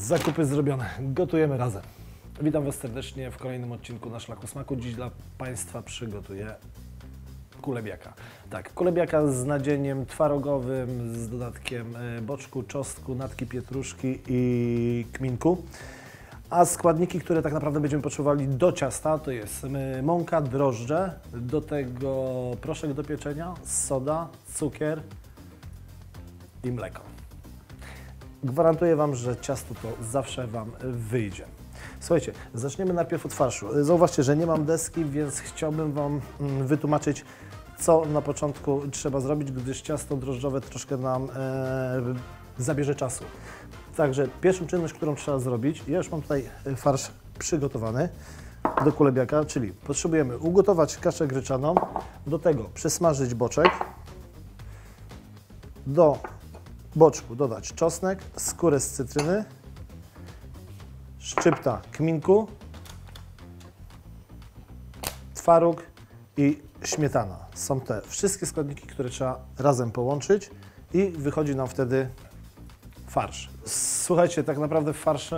Zakupy zrobione, gotujemy razem. Witam Was serdecznie w kolejnym odcinku na Szlaku Smaku. Dziś dla Państwa przygotuję kulebiaka. Tak, kulebiaka z nadzieniem twarogowym, z dodatkiem e, boczku, czosnku, natki pietruszki i kminku. A składniki, które tak naprawdę będziemy potrzebowali do ciasta, to jest mąka, drożdże, do tego proszek do pieczenia, soda, cukier i mleko. Gwarantuję Wam, że ciasto to zawsze Wam wyjdzie. Słuchajcie, zaczniemy najpierw od farszu. Zauważcie, że nie mam deski, więc chciałbym Wam mm, wytłumaczyć, co na początku trzeba zrobić, gdyż ciasto drożdżowe troszkę nam e, zabierze czasu. Także pierwszą czynność, którą trzeba zrobić, ja już mam tutaj farsz przygotowany do kulebiaka, czyli potrzebujemy ugotować kaszę gryczaną, do tego przesmażyć boczek, do boczku dodać czosnek, skórę z cytryny, szczypta kminku, twaróg i śmietana. Są te wszystkie składniki, które trzeba razem połączyć i wychodzi nam wtedy farsz. Słuchajcie, tak naprawdę farsz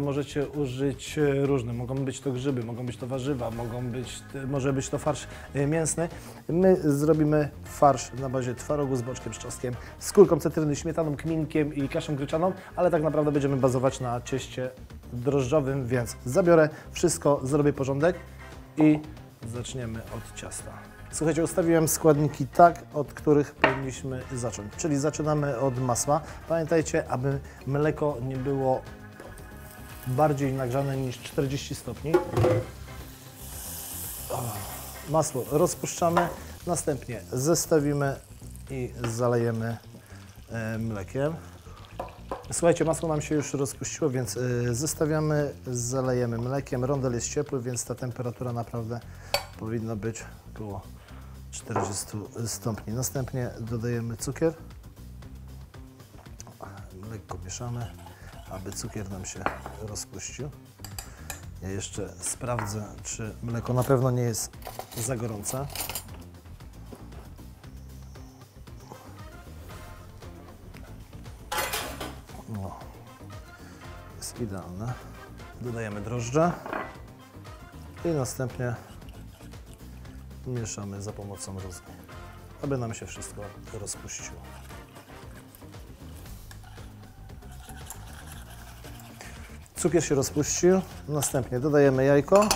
możecie użyć e, różny. Mogą być to grzyby, mogą być to warzywa, mogą być, może być to farsz e, mięsny. My zrobimy farsz na bazie twarogu z boczkiem, z czosnkiem, skórką cytryny, śmietaną, kminkiem i kaszą gryczaną, ale tak naprawdę będziemy bazować na cieście drożdżowym, więc zabiorę wszystko, zrobię porządek i zaczniemy od ciasta. Słuchajcie, ustawiłem składniki tak, od których powinniśmy zacząć. Czyli zaczynamy od masła. Pamiętajcie, aby mleko nie było bardziej nagrzane niż 40 stopni. Masło rozpuszczamy, następnie zestawimy i zalejemy e, mlekiem. Słuchajcie, masło nam się już rozpuściło, więc y, zestawiamy, zalejemy mlekiem. Rondel jest ciepły, więc ta temperatura naprawdę powinna być około 40 stopni. Następnie dodajemy cukier. Lekko mieszamy, aby cukier nam się rozpuścił. Ja jeszcze sprawdzę, czy mleko na pewno nie jest za gorące. No, jest idealne. Dodajemy drożdże i następnie mieszamy za pomocą rózgi, aby nam się wszystko rozpuściło. Cukier się rozpuścił, następnie dodajemy jajko.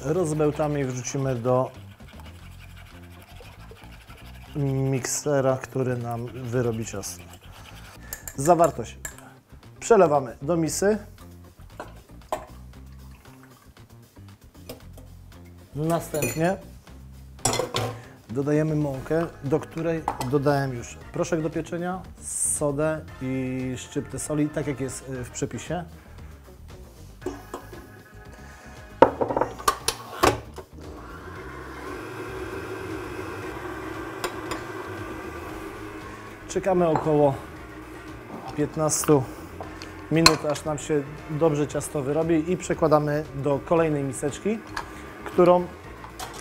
Rozbełtamy i wrzucimy do miksera, który nam wyrobi ciasto. Zawartość przelewamy do misy. Następnie dodajemy mąkę, do której dodałem już proszek do pieczenia, sodę i szczyptę soli, tak jak jest y, w przepisie. Czekamy około 15 minut, aż nam się dobrze ciasto wyrobi i przekładamy do kolejnej miseczki, którą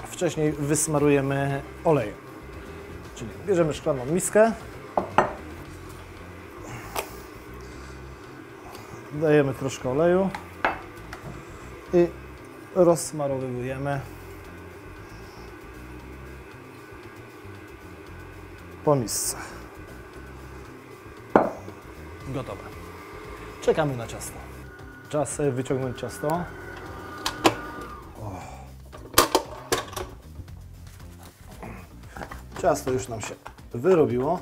wcześniej wysmarujemy olejem. Czyli bierzemy szklaną miskę, dajemy troszkę oleju i rozsmarowujemy po misce. Gotowe. Czekamy na ciasto. Czas e, wyciągnąć ciasto. Ciasto już nam się wyrobiło.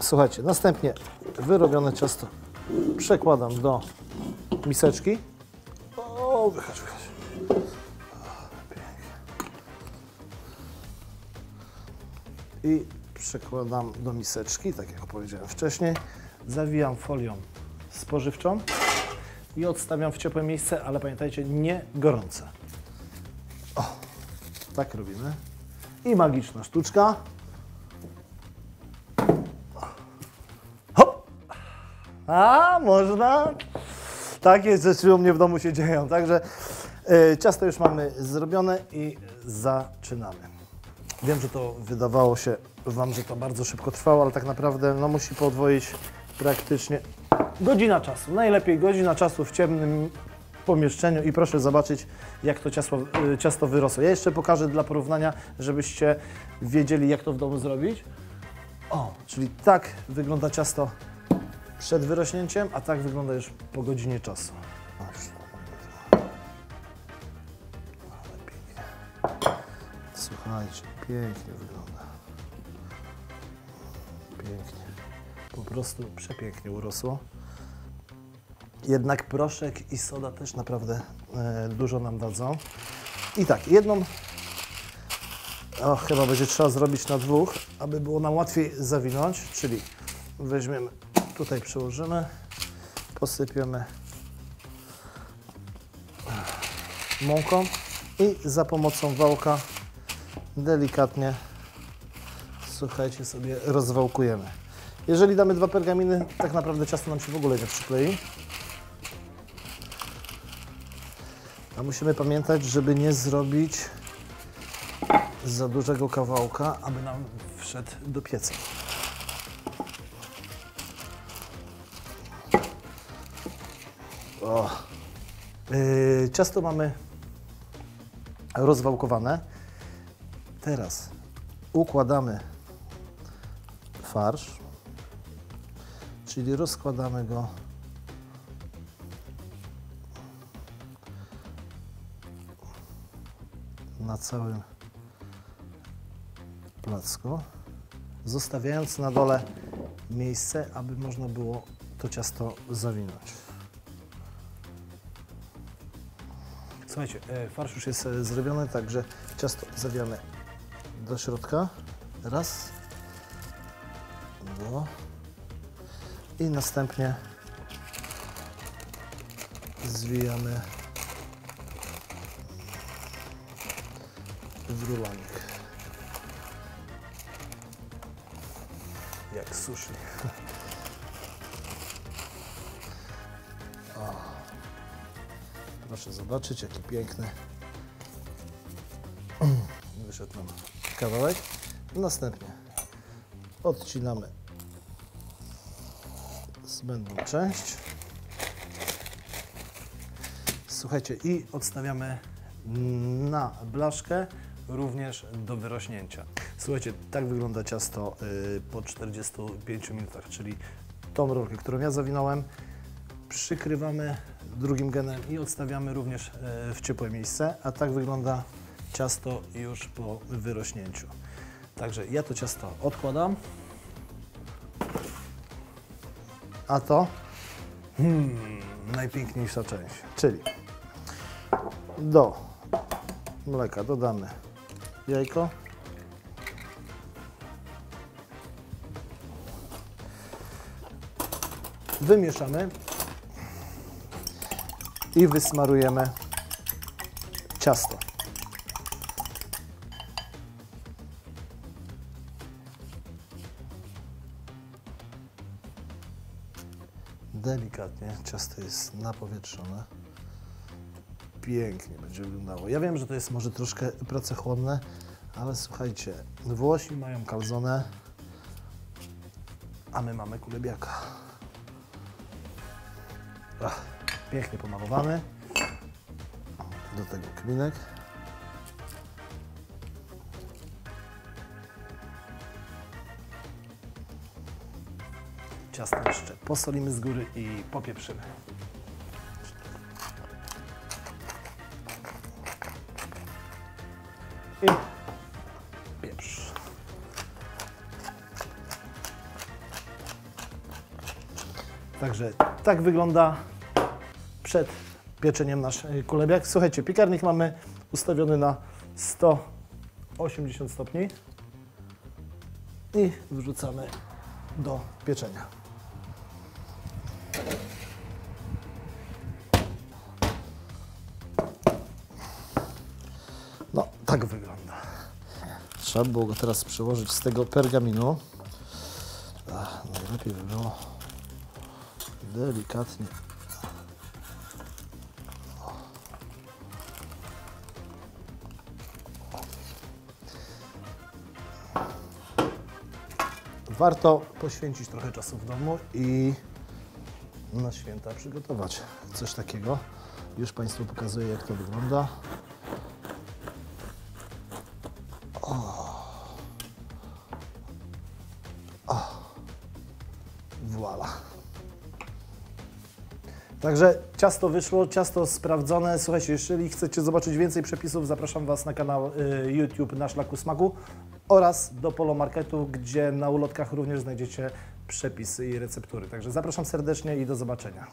Słuchajcie, następnie wyrobione ciasto przekładam do miseczki. O. i przekładam do miseczki, tak jak powiedziałem wcześniej. Zawijam folią spożywczą i odstawiam w ciepłe miejsce, ale pamiętajcie, nie gorące. O, tak robimy. I magiczna sztuczka. Hop! A, można? Takie rzeczy u mnie w domu się dzieją. Także e, ciasto już mamy zrobione i zaczynamy. Wiem, że to wydawało się Wam, że to bardzo szybko trwało, ale tak naprawdę no, musi podwoić praktycznie godzina czasu. Najlepiej godzina czasu w ciemnym pomieszczeniu i proszę zobaczyć, jak to ciasto, y, ciasto wyrosło. Ja jeszcze pokażę dla porównania, żebyście wiedzieli, jak to w domu zrobić. O, czyli tak wygląda ciasto przed wyrośnięciem, a tak wygląda już po godzinie czasu. Słuchajcie, pięknie wygląda. Pięknie. Po prostu przepięknie urosło. Jednak proszek i soda też naprawdę e, dużo nam dadzą. I tak, jedną, chyba będzie trzeba zrobić na dwóch, aby było nam łatwiej zawinąć, czyli weźmiemy, tutaj przełożymy, posypiemy mąką i za pomocą wałka delikatnie, słuchajcie, sobie rozwałkujemy. Jeżeli damy dwa pergaminy, tak naprawdę ciasto nam się w ogóle nie przyklei. A musimy pamiętać, żeby nie zrobić za dużego kawałka, aby nam wszedł do pieca. O. Yy, ciasto mamy rozwałkowane. Teraz układamy farsz, czyli rozkładamy go na całym placku, zostawiając na dole miejsce, aby można było to ciasto zawinąć. Słuchajcie, e, farsz już jest e, zrobiony, także ciasto zawijamy do środka. Raz, dwa i następnie zwijamy w rulanek. Jak sushi. O. Proszę zobaczyć, jaki piękny wyszedł nam kawałek. Następnie odcinamy zbędną część. Słuchajcie, i odstawiamy na blaszkę również do wyrośnięcia. Słuchajcie, tak wygląda ciasto y, po 45 minutach, czyli tą rolkę, którą ja zawinąłem, przykrywamy drugim genem i odstawiamy również y, w ciepłe miejsce, a tak wygląda ciasto już po wyrośnięciu. Także ja to ciasto odkładam. A to hmm, najpiękniejsza część, czyli do mleka dodamy jajko. Wymieszamy i wysmarujemy ciasto. Delikatnie ciasto jest napowietrzone pięknie będzie wyglądało. Ja wiem, że to jest może troszkę pracochłonne, ale słuchajcie, Włosi mają kalzone, a my mamy kulebiaka. Ach, pięknie pomalowany. Do tego kminek. Ciasto jeszcze posolimy z góry i popieprzymy. i pieprz. Także tak wygląda przed pieczeniem nasz kulebiak. Słuchajcie, piekarnik mamy ustawiony na 180 stopni i wrzucamy do pieczenia. Trzeba było go teraz przełożyć z tego pergaminu. Ach, najlepiej by było delikatnie. Warto poświęcić trochę czasu w domu i na święta przygotować coś takiego. Już Państwu pokazuję, jak to wygląda. Także ciasto wyszło, ciasto sprawdzone. Słuchajcie, jeżeli chcecie zobaczyć więcej przepisów, zapraszam Was na kanał y, YouTube Na Szlaku Smaku oraz do Polo Marketu, gdzie na ulotkach również znajdziecie przepisy i receptury. Także zapraszam serdecznie i do zobaczenia.